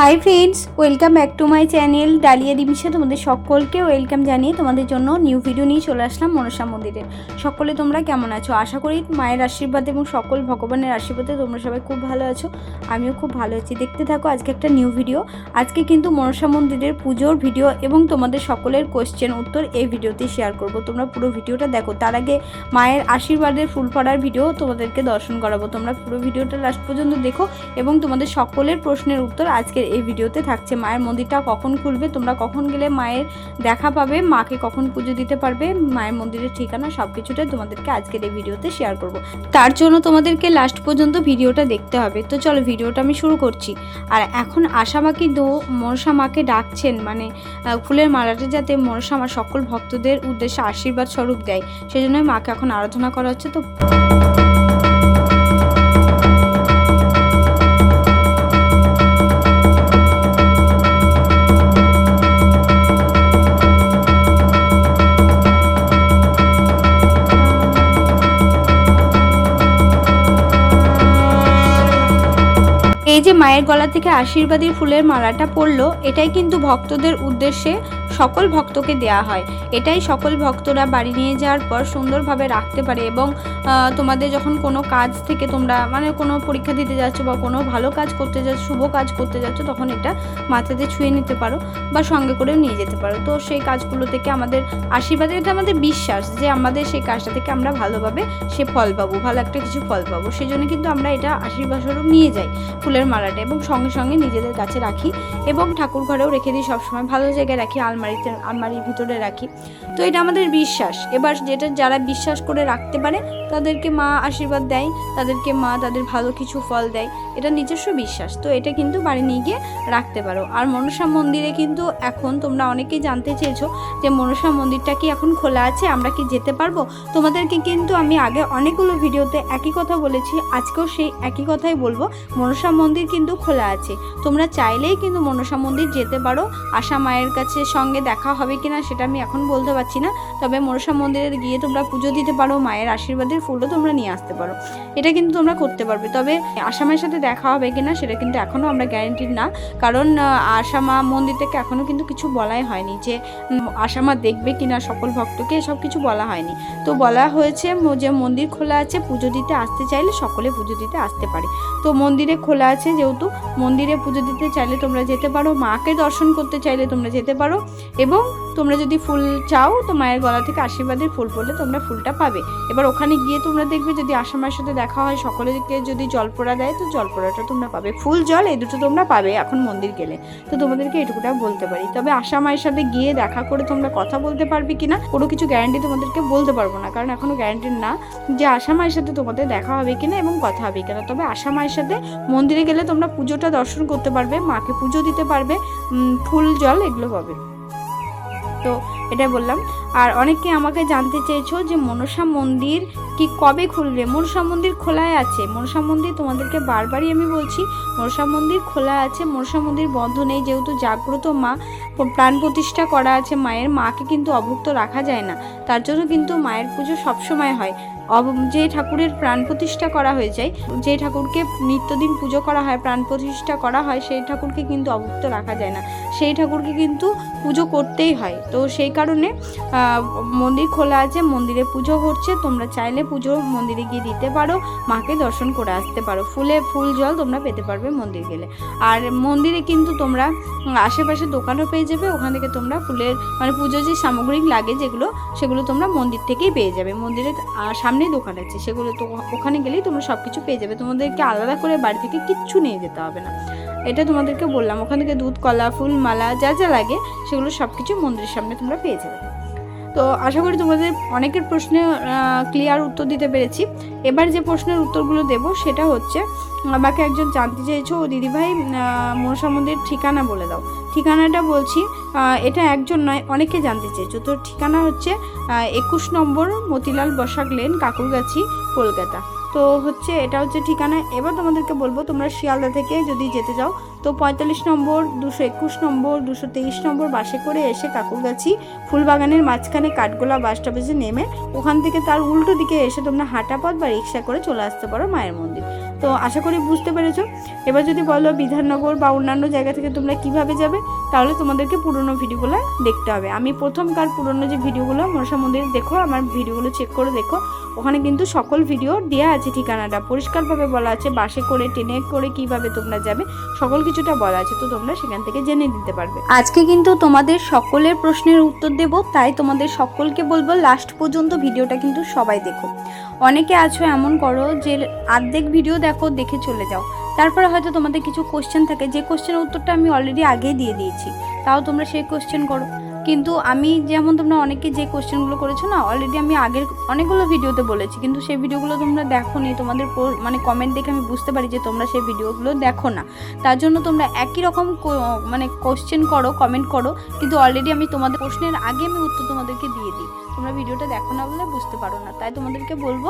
Hi friends welcome back to my channel Dalia Dimisha তোমাদের সকলকে welcome জানিয়ে তোমাদের জন্য নিউ ভিডিও নিয়ে চলে আসলাম মনসা মন্দিরে। সকলে তোমরা কেমন আছো? আশা করি মায়ের আশীর্বাদ এবং সকল ভগবানের আশীর্বাদে তোমরা সবাই খুব ভালো আছো। আমিও খুব ভালো আছি। দেখতে থাকো আজকে একটা নিউ ভিডিও আজকে কিন্তু মনসা মন্দিরের পুজোর ভিডিও এবং তোমাদের সকলের কোয়েশ্চেন উত্তর এই ভিডিওতে শেয়ার করব। তোমরা পুরো ভিডিওটা দেখো। তার আগে মায়ের আশীর্বাদের ফুল পড়ার ভিডিও তোমাদেরকে দর্শন করাবো। তোমরা পুরো ভিডিওটা লাস্ট পর্যন্ত দেখো এবং তোমাদের সকলের প্রশ্নের উত্তর আজকের এই ভিডিওতে থাকছে। মায়ের মন্দিরটা কখন খুলবে? তোমরা কখন গেলে মায়ের দেখা পাবে? মাকে কখন পুজো দিতে পারবে? মায়ের মন্দিরের ঠিকানা সব কিছুটাই তোমাদেরকে আজকের এই ভিডিওতে শেয়ার করব। তার জন্য তোমাদেরকে লাস্ট পর্যন্ত ভিডিওটা দেখতে হবে। তো চলো ভিডিওটা আমি শুরু করছি। আর এখন আশা মাকে দো মনসা মাকে ডাকছেন। মানে ফুলের মালাটা যাতে মনসা আমার সকল ভক্তদের উদ্দেশ্যে আশীর্বাদ স্বরূপ দেয়। সেই জন্য মাকে এখন আরাধনা করা হচ্ছে। তো মায়ের গলা থেকে আশীর্বাদী ফুলের মালাটা পড়ল। এটাই কিন্তু ভক্তদের উদ্দেশ্যে সকল ভক্তকে দেয়া হয়। এটাই সকল ভক্তরা বাড়ি নিয়ে যাওয়ার পর সুন্দরভাবে রাখতে পারে এবং তোমাদের যখন কোনো কাজ থেকে তোমরা মানে কোনো পরীক্ষা দিতে যাচ্ছ বা কোনো ভালো কাজ করতে যাচ্ছ, শুভ কাজ করতে যাচ্ছ, তখন এটা মাথাতে ছুঁয়ে নিতে পারো বা সঙ্গে করেও নিয়ে যেতে পারো। তো সেই কাজগুলো থেকে আমাদের আশীর্বাদ, এটা আমাদের বিশ্বাস যে আমাদের সেই কাজটা থেকে আমরা ভালোভাবে সে ফল পাবো, ভালো একটা কিছু ফল পাবো। সেই জন্য কিন্তু আমরা এটা আশীর্বাদ স্বরূপ নিয়ে যাই ফুলের মালাটা এবং সঙ্গে সঙ্গে নিজেদের কাছে রাখি এবং ঠাকুর ঘরেও রেখে দিই সবসময়। ভালো জায়গায় রাখি আলমারিতে, আলমারির ভিতরে রাখি। তো এটা আমাদের বিশ্বাস। এবার যেটা যারা বিশ্বাস করে রাখতে পারে, তাদেরকে মা আশীর্বাদ দেয়, তাদেরকে মা তাদের ভালো কিছু ফল দেয়। এটা নিজস্ব বিশ্বাস। তো এটা কিন্তু বাড়ি নিয়ে গিয়ে রাখতে পারো। আর মনসা মন্দিরে কিন্তু এখন তোমরা অনেকেই জানতে চেয়েছো যে মনসা মন্দিরটা কি এখন খোলা আছে, আমরা কি যেতে পারব? তোমাদেরকে কিন্তু আমি আগে অনেকগুলো ভিডিওতে একই কথা বলেছি, আজকেও সেই একই কথাই বলব। মনসা মন্দির কিন্তু খোলা আছে। তোমরা চাইলেই কিন্তু মনসা মন্দির যেতে পারো। আশা মায়ের কাছে সঙ্গে দেখা হবে কিনা সেটা আমি এখন বলতে পারছি না। তবে মনসা মন্দিরে গিয়ে তোমরা পুজো দিতে পারো মায়ের আশীর্বাদের ফুলও তোমরা নিয়ে আসতে পারো। এটা কিন্তু তোমরা করতে পারবে। তবে আশা মায়ের সাথে দেখা হবে কিনা সেটা কিন্তু এখনও আমরা গ্যারেন্টিড না। কারণ আহ, আশা মা মন্দির থেকে এখনও কিন্তু কিছু বলাই হয়নি যে উম, আশা মা দেখবে কিনা সকল ভক্তকে এসব কিছু বলা হয়নি। তো বলা হয়েছে যে মন্দির খোলা আছে পুজো দিতে আসতে চাইলে সকলে পুজো দিতে আসতে পারে। তো মন্দিরে খোলা আছে যেহেতু মন্দিরে পুজো দিতে চাইলে তোমরা যেতে পারো মাকে দর্শন করতে চাইলে তোমরা যেতে পারো। এবং তোমরা যদি ফুল চাও, তো মায়ের গলা থেকে আশীর্বাদের ফুল পড়লে তোমরা ফুলটা পাবে। এবার ওখানে গিয়ে তোমরা দেখবে যদি আশা মায়ের সাথে দেখা হয়, সকলেকে যদি জলপোড়া দেয়, তো জলপোড়াটা তোমরা পাবে। ফুল, জল, এই দুটো তোমরা পাবে এখন মন্দির গেলে। তো তোমাদেরকে এটুকুটা বলতে পারি। তবে আশা মায়ের সাথে গিয়ে দেখা করে তোমরা কথা বলতে পারবে কিনা কোনো কিছু গ্যারান্টি তোমাদেরকে বলতে পারব না। কারণ এখনও গ্যারান্টি না যে আশা মায়ের সাথে তোমাদের দেখা হবে কিনা এবং কথা হবে কিনা তবে আশা মায়ের সাথে মন্দিরে গেলে তোমরা পুজোটা দর্শন করতে পারবে, মাকে পুজো দিতে পারবে ফুল, জল এগুলো পাবে। তো এটা বললাম। আর অনেকে আমাকে জানতে চেয়েছো যে মনসা মন্দির কি কবে খুলবে? মনসা মন্দির খোলাই আছে। মনসা মন্দির তোমাদেরকে বারবারই আমি বলছি, মনসা মন্দির খোলা আছে। মনসা মন্দির বন্ধ নেই, যেহেতু জাগ্রত মা, প্রাণ প্রতিষ্ঠা করা আছে। মায়ের মাকে কিন্তু অভুক্ত রাখা যায় না। তার জন্য কিন্তু মায়ের পুজো সবসময় হয়। অব- যে ঠাকুরের প্রাণ প্রতিষ্ঠা করা হয়ে যায়, যে ঠাকুরকে নিত্যদিন পুজো করা হয়, প্রাণ প্রতিষ্ঠা করা হয়, সেই ঠাকুরকে কিন্তু অভুক্ত রাখা যায় না। সেই ঠাকুরকে কিন্তু পুজো করতেই হয়। তো সেই কারণে মন্দির খোলা আছে, মন্দিরে পুজো হচ্ছে, তোমরা চাইলে পুজো মন্দিরে গিয়ে দিতে পারো, মাকে দর্শন করে আসতে পারো। ফুলে ফুল জল তোমরা পেতে পারবে মন্দির গেলে। আর মন্দিরে কিন্তু তোমরা আশেপাশে দোকানও পেয়ে যাবে, ওখান থেকে তোমরা ফুলের মানে পুজো যে সামগ্রিক লাগে যেগুলো, সেগুলো তোমরা মন্দির থেকেই পেয়ে যাবে। মন্দিরের সামনেই দোকান আছে, সেগুলো তো ওখানে গেলেই তোমরা সব কিছু পেয়ে যাবে। তোমাদেরকে আলাদা করে বাড়ি থেকে কিচ্ছু নিয়ে যেতে হবে না। এটা তোমাদেরকে বললাম, ওখান থেকে দুধ, কলা, ফুল, মালা যা যা লাগে, সেগুলো সব কিছু মন্দিরের সামনে তোমরা পেয়ে যাবে। তো আশা করি তোমাদের অনেকের প্রশ্নে ক্লিয়ার উত্তর দিতে পেরেছি। এবার যে প্রশ্নের উত্তরগুলো দেব, সেটা হচ্ছে, আমাকে একজন জানতে চেয়েছো ও দিদিভাই মনসা মন্দির ঠিকানা বলে দাও। ঠিকানাটা বলছি এটা একজন নয়, অনেকে জানতে চেয়েছো তো ঠিকানা হচ্ছে একুশ নম্বর মতিলাল বসাক লেন, কাকুরগাছি, কলকাতা। তো হচ্ছে এটা হচ্ছে ঠিকানা। এবার তোমাদেরকে বলব, তোমরা শিয়ালদা থেকে যদি যেতে যাও তো পঁয়তাল্লিশ নম্বর, দুশো একুশ নম্বর, দুশো তেইশ নম্বর বাসে করে এসে কাকুরগাছি ফুলবাগানের মাঝখানে কাঠগোলা বাস স্টপেজে নেমে, ওখান থেকে তার উল্টো দিকে এসে তোমরা হাঁটা পথ বা রিক্সা করে চলে আসতে পারো মায়ের মন্দির। তো আশা করি বুঝতে পেরেছ। এবার যদি বলো বিধাননগর বা অন্যান্য জায়গা থেকে তোমরা কীভাবে যাবে, তাহলে তোমাদেরকে পুরনো ভিডিওগুলো দেখতে হবে। আমি প্রথমকার পুরনো যে ভিডিওগুলো, মনসা মন্দির দেখো, আমার ভিডিওগুলো চেক করে দেখো। ওখানে কিন্তু সকল ভিডিও দেওয়া আছে ঠিকানাটা। পরিষ্কারভাবে বলা আছে বাসে করে, ট্রেনে করে কীভাবে তোমরা যাবে, সকল কিছুটা বলা আছে। তো তোমরা সেখান থেকে জেনে নিতে পারবে। আজকে কিন্তু তোমাদের সকলের প্রশ্নের উত্তর দেব, তাই তোমাদের সকলকে বলব লাস্ট পর্যন্ত ভিডিওটা কিন্তু সবাই দেখো। অনেকে আছো এমন করো যে আর্ধেক ভিডিও দেখো, দেখে চলে যাও। তারপরে হয়তো তোমাদের কিছু কোশ্চেন থাকে। যে কোশ্চেনের উত্তরটা আমি অলরেডি আগেই দিয়ে দিয়েছি। তাও তোমরা সেই কোশ্চেন করো। কিন্তু আমি যেমন তোমরা অনেকে যে কোশ্চেনগুলো করেছ না অলরেডি আমি আগের অনেকগুলো ভিডিওতে বলেছি। কিন্তু সেই ভিডিওগুলো তোমরা দেখো নি তোমাদের মানে কমেন্ট দেখে আমি বুঝতে পারি যে তোমরা সেই ভিডিওগুলো দেখো না। তার জন্য তোমরা একই রকম মানে কোশ্চেন করো কমেন্ট করো। কিন্তু অলরেডি আমি তোমাদের প্রশ্নের আগে আমি উত্তর তোমাদেরকে দিয়ে দিই। তোমরা ভিডিওটা দেখো না বলে বুঝতে পারো না। তাই তোমাদেরকে বলব,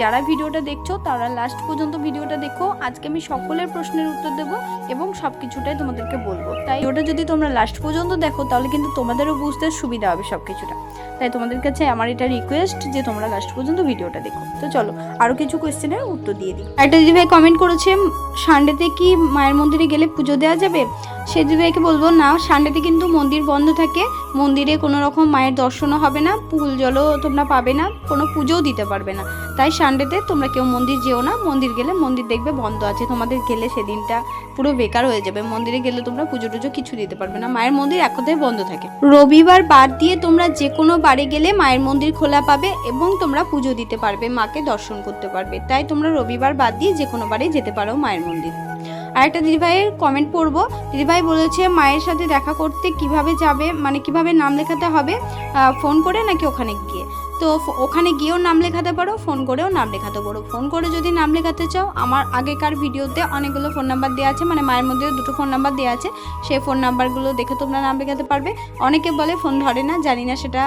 যারা ভিডিওটা দেখছ, তারা লাস্ট পর্যন্ত ভিডিওটা দেখো। আজকে আমি সকলের প্রশ্নের উত্তর দেব এবং সব কিছুটাই তোমাদেরকে বলব। তাই ওটা যদি তোমরা লাস্ট পর্যন্ত দেখো, তাহলে কিন্তু তোমাদেরও বুঝতে সুবিধা হবে সব কিছুটা তাই তোমাদের কাছে আমার এটা রিকোয়েস্ট যে তোমরা লাস্ট পর্যন্ত ভিডিওটা দেখো। তো চলো আরও কিছু কোয়েশ্চেনের উত্তর দিয়ে দিই। একটা দিদিভাই কমেন্ট করেছে, সানডেতে কি মায়ের মন্দিরে গেলে পুজো দেওয়া যাবে? সে দিদিভাইকে বলব না, সানডেতে কিন্তু মন্দির বন্ধ থাকে। মন্দিরে কোনো রকম মায়ের দর্শনও হবে না, ফুল জলও তোমরা পাবে না, কোনো পুজোও দিতে পারবে না। তাই সানডেতে তোমরা কেউ মন্দির যেও না, মন্দির গেলে মন্দির দেখবে বন্ধ আছে, তোমাদের গেলে সেদিনটা পুরো বেকার হয়ে যাবে। মন্দিরে গেলে তোমরা পুজো টুজো কিছু দিতে পারবে না, মায়ের মন্দির এক কথায় বন্ধ থাকে। রবিবার বাদ দিয়ে তোমরা যে কোনো বাড়ি গেলে মায়ের মন্দির খোলা পাবে এবং তোমরা পুজো দিতে পারবে, মাকে দর্শন করতে পারবে। তাই তোমরা রবিবার বাদ দিয়ে যে কোনো বাড়ি যেতে পারো মায়ের মন্দির। আরেকটা দিদিভাইয়ের কমেন্ট পড়ব। দিদিভাই বলেছে, মায়ের সাথে দেখা করতে কীভাবে যাবে? মানে কীভাবে নাম লেখাতে হবে? ফোন করে নাকি ওখানে গিয়ে? তো ওখানে গিয়েও নাম লেখাতে পারো, ফোন করেও নাম লেখাতে পারো। ফোন করে যদি নাম লেখাতে চাও, আমার আগেকার ভিডিওতে অনেকগুলো ফোন নাম্বার দেওয়া আছে মানে মায়ের মধ্যেও দুটো ফোন নাম্বার দেওয়া আছে, সেই ফোন নাম্বারগুলো দেখে তোমরা নাম লেখাতে পারবে। অনেকে বলে ফোন ধরে না, জানি না সেটা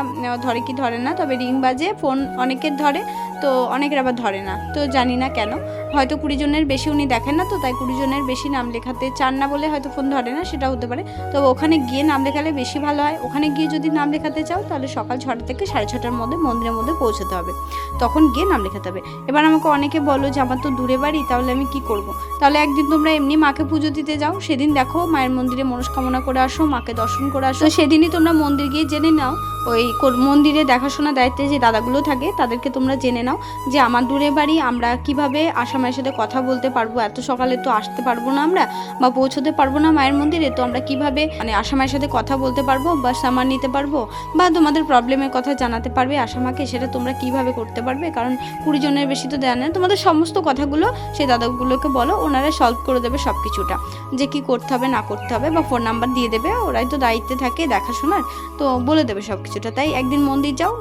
ধরে কি ধরে না, তবে রিং বাজে, ফোন অনেকের ধরে, তো অনেকের আবার ধরে না, তো জানি না কেন। হয়তো কুড়ি জনের বেশি উনি দেখেন না, তো তাই কুড়ি জনের বেশি নাম লেখাতে চান না বলে হয়তো ফোন ধরে না সেটা হতে পারে। তবে ওখানে গিয়ে নাম লেখালে বেশি ভালো হয়। ওখানে গিয়ে যদি নাম লেখাতে চাও, তাহলে সকাল ছটা থেকে সাড়ে ছটার মধ্যে মন্দিরের মধ্যে পৌঁছতে হবে। তখন গিয়ে নাম লেখাতে হবে। এবার আমাকে অনেকে বলো যে, আমার তো দূরে বাড়ি, তাহলে আমি কি করব। তাহলে একদিন তোমরা এমনি মাকে পুজো দিতে যাও। সেদিন দেখো মায়ের মন্দিরে মনস্কামনা করে আসো, মাকে দর্শন করে আসো। সেদিনই তোমরা মন্দির গিয়ে জেনে নাও ওই মন্দিরে দেখাশোনা দায়িত্বে যে দাদাগুলো থাকে, তাদেরকে তোমরা জেনে নাও যে আমার দূরে বাড়ি আমরা কীভাবে আসামের সাথে কথা বলতে পারব, এত সকালে তো আসতে পারব না আমরা বা পৌঁছতে পারব না মায়ের মন্দিরে, তো আমরা কীভাবে মানে আসামের সাথে কথা বলতে পারব বা সামান নিতে পারব বা তোমাদের প্রবলেমের কথা জানাতে পারবে আসামাকে, সেটা তোমরা কীভাবে করতে পারবে? কারণ কুড়ি জনের বেশি তো দেয় না তোমাদের সমস্ত কথাগুলো সেই দাদাগুলোকে বলো, ওনারা সলভ করে দেবে সব কিছুটা যে কি করতে হবে, না করতে হবে বা ফোন নাম্বার দিয়ে দেবে, ওরাই তো দায়িত্বে থাকে দেখাশোনার, তো বলে দেবে সব কিছুটা। তাই একদিন মন্দির যাও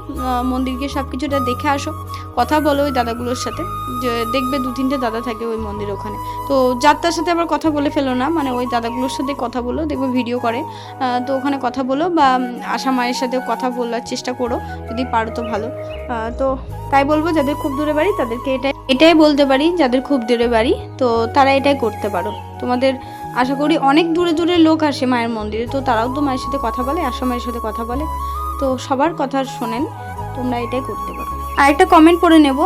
মন্দির গিয়ে সব কিছুটা দেখে আসো, কথা বলো ওই দাদাগুলোর সাথে, যে দেখবে দু তিনটে দাদা থাকে ওই মন্দির ওখানে। তো যাত্রার সাথে আবার কথা বলে ফেলো না মানে ওই দাদাগুলোর সাথে কথা বলো, দেখবে ভিডিও করে। তো ওখানে কথা বলো বা আশা মায়ের সাথে কথা বলার চেষ্টা করো, যদি পারো তো ভালো। তো তাই বলব, যাদের খুব দূরে বাড়ি, তাদেরকে এটাই এটাই বলতে পারি, যাদের খুব দূরে বাড়ি, তো তারা এটাই করতে পারো। তোমাদের আশা করি অনেক দূরে দূরে লোক আসে মায়ের মন্দিরে, তো তারাও তো মায়ের সাথে কথা বলে, আশা মায়ের সাথে কথা বলে। তো সবার কথা শোনেন, তোমরা এটাই করতে পারো। আর একটা কমেন্ট পড়ে নেব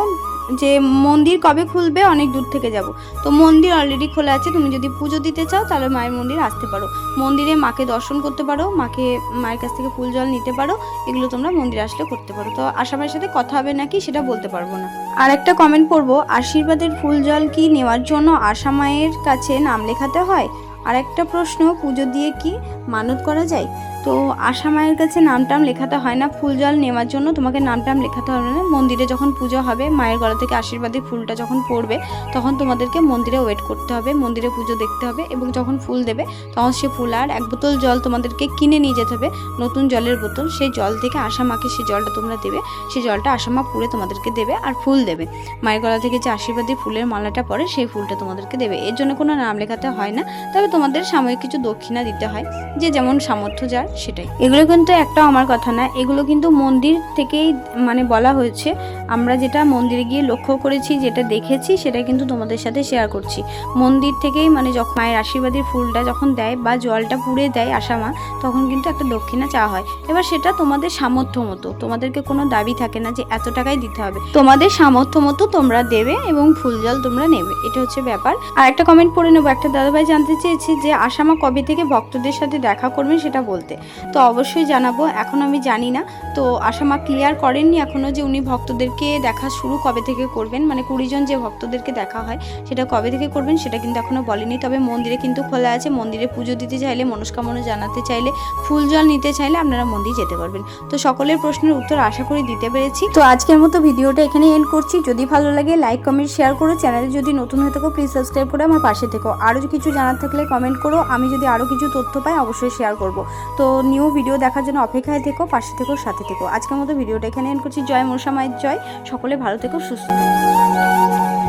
যে, মন্দির কবে খুলবে? অনেক দূর থেকে যাব। তো মন্দির অলরেডি খোলা আছে, তুমি যদি পুজো দিতে চাও, তাহলে মায়ের মন্দির আসতে পারো। মন্দিরে মাকে দর্শন করতে পারো, মাকে, মায়ের কাছ থেকে ফুল জল নিতে পারো, এগুলো তোমরা মন্দিরে আসলে করতে পারো। তো আসামের সাথে কথা হবে নাকি সেটা বলতে পারব না। আর একটা কমেন্ট পড়ব, আশীর্বাদের ফুল জল কি নেওয়ার জন্য আশা মায়ের কাছে নাম লেখাতে হয়? আর একটা প্রশ্ন, পুজো দিয়ে কি মানত করা যায়? তো আশা মায়ের কাছে নাম টাম লেখাতে হয় না, ফুল জল নেওয়ার জন্য তোমাকে নাম টাম লেখাতে হবে না। মন্দিরে যখন পুজো হবে, মায়ের গলা থেকে আশীর্বাদের ফুলটা যখন পড়বে, তখন তোমাদেরকে মন্দিরে ওয়েট করতে হবে, মন্দিরে পুজো দেখতে হবে এবং যখন ফুল দেবে, তখন সে ফুল আর এক বোতল জল তোমাদেরকে কিনে নিয়ে যেতে হবে, নতুন জলের বোতল। সেই জল থেকে আশা মাকে সেই জলটা তোমরা দেবে সেই জলটা আশা মা পুড়ে তোমাদেরকে দেবে আর ফুল দেবে। মায়ের গলা থেকে যে আশীর্বাদী ফুলের মালাটা পড়ে, সেই ফুলটা তোমাদেরকে দেবে। এর জন্য কোনো নাম লেখাতে হয় না, তবে তোমাদের সাময়িক কিছু দক্ষিণা দিতে হয়। যে যেমন সামর্থ্য যার, সেটাই। এগুলো কিন্তু একটাও আমার কথা না, এগুলো কিন্তু মন্দির থেকেই মানে বলা হয়েছে। আমরা যেটা মন্দিরে গিয়ে লক্ষ্য করেছি, যেটা দেখেছি, সেটা কিন্তু তোমাদের সাথে শেয়ার করছি। মন্দির থেকেই মানে যখন মায়ের আশীর্বাদের ফুলটা যখন দেয় বা জলটা পুড়ে দেয় আসামা তখন কিন্তু একটা দক্ষিণা চাওয়া হয়। এবার সেটা তোমাদের সামর্থ্য মতো, তোমাদেরকে কোনো দাবি থাকে না যে এত টাকাই দিতে হবে। তোমাদের সামর্থ্য মতো তোমরা দেবে এবং ফুল জল তোমরা নেবে। এটা হচ্ছে ব্যাপার। আর একটা কমেন্ট পড়ে নেব, একটা দাদাভাই জানতে চেয়েছে যে আসামা কবে থেকে ভক্তদের সাথে দেখা করবেন সেটা বলতে। তো অবশ্যই জানাব, এখন আমি জানি না। তো আসামা ক্লিয়ার করেননি এখনও যে উনি ভক্তদেরকে দেখা শুরু কবে থেকে করবেন মানে কুড়িজন যে ভক্তদেরকে দেখা হয় সেটা কবে থেকে করবেন সেটা কিন্তু এখনও বলেনি। তবে মন্দিরে কিন্তু খোলা আছে, মন্দিরে পুজো দিতে চাইলে, মনস্কামনা জানাতে চাইলে, ফুল জল নিতে চাইলে আপনারা মন্দির যেতে পারবেন। তো সকলের প্রশ্নের উত্তর আশা করি দিতে পেরেছি। তো আজকের মতো ভিডিওটা এখানে এন্ড করছি। যদি ভালো লাগে লাইক কমেন্ট শেয়ার করো। চ্যানেলে যদি নতুন হয়ে থাকো প্লিজ সাবস্ক্রাইব করে আমার পাশে থেকো। আরও কিছু জানার থাকলে কমেন্ট করো। আমি যদি আরও কিছু তথ্য পাই অবশ্যই শেয়ার করব। তো নিউ ভিডিও দেখার জন্য অপেক্ষায় থেকো, পাশে থেকো, সাথে থেকো। আজকের মতো ভিডিওটা এখানে এন্ড করছি। জয় মনসা মায়ের জয়। সকলে ভালো থেকো, সুস্থ থেকো।